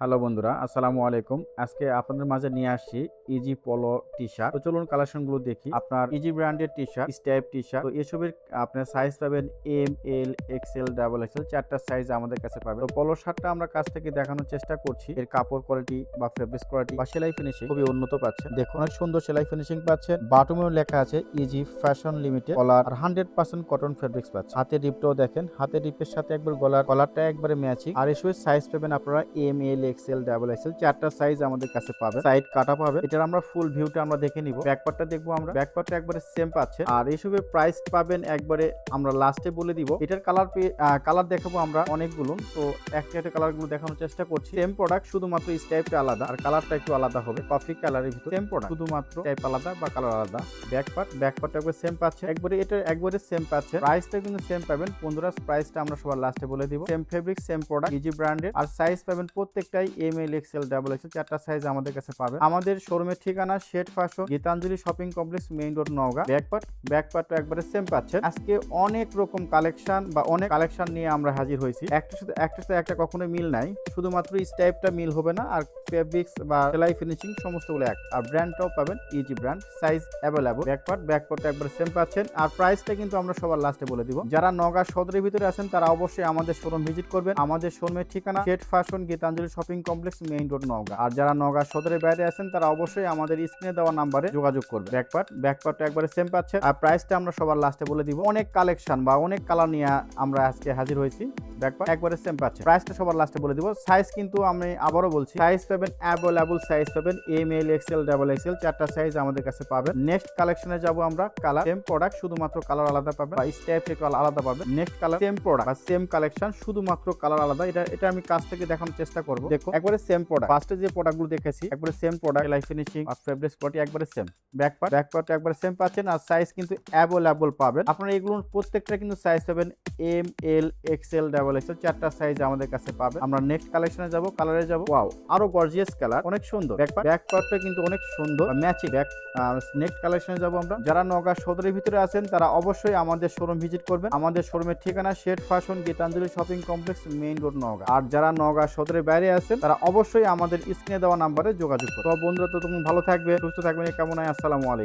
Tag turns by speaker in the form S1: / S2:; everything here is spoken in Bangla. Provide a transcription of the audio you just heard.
S1: হ্যালো বন্ধুরা, আসসালামু আলাইকুম। আজকে আপনাদের মাঝে নিয়ে আসছি ইজি পলো টি শার্ট তো চলুন কালেকশনগুলো দেখি। আপনার ইজি ব্র্যান্ডের টি শার্ট স্টাইপ টি শার্ট তো এসবের আপনার সাইজ পাবেন M L XL double XL চারটা সাইজ আমাদের কাছে পাবেন। তো পলো শার্টটা আমরা কাছ থেকে দেখানোর চেষ্টা করছি। এর কাপড় কোয়ালিটি বা ফেব্রিক কোয়ালিটি বা সেলাই ফিনিশিং খুবই উন্নত পাচ্ছেন। দেখুন, অনেক সুন্দর সেলাই ফিনিশিং পাচ্ছেন। বাটুমেও লেখা আছে ইজি ফ্যাশন লিমিটেড কলার আর হান্ড্রেড পার্সেন্ট কটন ফেব্রিক্স পাচ্ছেন। হাতে ডিপটাও দেখেন। হাতে ডিপের সাথে একবার গলার কলারটা একবারে ম্যাচিং আর এসবের সাইজ পাবেন আপনারা M L XL double XL চারটা সাইজ আমাদের কাছে পাবেন সাইড কাটা পাবে। এটার আমরা ফুল ভিউটা আমরা দেখে নিব। ব্যাকপার্টটা দেখব আমরা। ব্যাকপার্টটা একবারে সেম পাচ্ছে। আর এসবের প্রাইস পাবেন একবারে আমরা লাস্টে বলে দিব। এটার কালার কালার দেখাবো আমরা অনেকগুলো। তো একটা একটা কালারগুলো দেখানোর চেষ্টা করছি। সেম প্রোডাক্ট শুধুমাত্র স্টাইপটা আলাদা। আর কালারটা একটু আলাদা হবে। কফি কালারের ভিতরে। সেম প্রোডাক্ট শুধুমাত্র টাইপ আলাদা বা কালার আলাদা। ব্যাকপার্ট ব্যাকপার্টটা একবার সেম পাচ্ছে। একবারে এটা একবারে সেম পাচ্ছে। প্রাইসটা কিন্তু সেম পাবেন। বন্ধুরা প্রাইসটা আমরা সবার লাস্টে বলে দিব। Same fabric same product easy ব্র্যান্ডের আর সাইজ পাবেন প্রত্যেকটাই M L XL double XL চারটা সাইজ আমাদের কাছে পাবেন আমাদের শোরুমের ঠিকানা shade fashion Gitanjali shopping complex main road Naogaon. Back part ব্যাকপার্টটা একবারে সেম পাচ্ছেন। আজকে অনেক রকম কালেকশন বা অনেক কালেকশন নিয়ে আমরা হাজির হয়েছি। একটার সাথে একটার সাথে একটা কখনোই মিল নাই। শুধুমাত্র স্টাইপটা মিল হবে না, আর ফেব্রিক্স বা সেলাই ফিনিশিং সমস্তগুলো এক। আর ব্র্যান্ডটাও পাবেন easy brand size available back part ব্যাকপার্টটা একবার সেম পাচ্ছেন। আর প্রাইসটা কিন্তু আমরা সবার লাস্টে বলে দিব। যারা নগা সদরের ভিতরে আছেন, তারা অবশ্যই আমাদের শোরুম ভিজিট করবেন। আমাদের শোরুমের ঠিকানা shade fashion Gitanjali shopping complex main road Naogaon. আর যারা নগা সদরের বাইরে আছেন, তারা অবশ্যই আমাদের স্ক্রিনে দেওয়া নাম্বারে যোগাযোগ করবে ব্যাকপার্ট ব্যাকপার্টটা একবারে সেম পাচ্ছে আর প্রাইসটা আমরা সবার লাস্টে বলে দিব। অনেক কালেকশন বা অনেক কালার নিয়ে আমরা আজকে হাজির হয়েছি। ব্যাকপার্ট একবারে সেম পাচ্ছে প্রাইসটা সবার লাস্টে বলে দিব। সাইজ কিন্তু আমি আবারও বলছি। সাইজ পাবেন অ্যাভেলেবল সাইজ পাবেন M L XL double XL চারটা সাইজ আমাদের কাছে পাবেন। নেক্সট কালেকশনে যাব আমরা কালার সেম প্রোডাক্ট শুধুমাত্র কালার আলাদা পাবেন। বা স্টাইপ থেকে আলাদা পাবেন। নেক্সট কালার সেম প্রোডাক্ট বা সেম কালেকশন শুধুমাত্র কালার আলাদা। এটা এটা আমি কাছ থেকে দেখানোর চেষ্টা করব। দেখো একবারে সেম প্রোডাক্ট ফার্স্টে যে প্রোডাক্টগুলো দেখেছি, একবারে সেম প্রোডাক্ট লাইফ ফিনিশিং আর ফেব্রিক কোয়ালিটি একবারে same back part back part একবারে সেম পাচ্ছেন আর সাইজ কিন্তু অ্যাভেলেবল পাবেন। আপনারা এগুলো প্রত্যেকটা কিন্তু সাইজ পাবেন M L XL double XL চারটা সাইজ আমাদের কাছে পাবেন। আমরা নেক্সট কালেকশনে যাব কালারে যাব। ওয়াও আরও গর্জিয়াস কালার অনেক সুন্দর। ব্যাক পার্ট ব্যাক পার্টটা কিন্তু অনেক সুন্দর ম্যাচিং ব্যাক নেক্সট কালেকশনে যাব আমরা। যারা নগা সদরের ভিতরে আছেন, তারা অবশ্যই আমাদের শোরুম ভিজিট করবেন। আমাদের শোরুমের ঠিকানা shade fashion Gitanjali shopping complex main road Naogaon আর যারা নগা সদরের বাইরে আছেন, তারা অবশ্যই আমাদের স্ক্রিনে দেওয়া নাম্বারে যোগাযোগ করুন। তো বন্ধুরা, তো তুমি ভালো থাকবে, সুস্থ থাকবেন কেমন কামনায় আসসালামু আলাইকুম।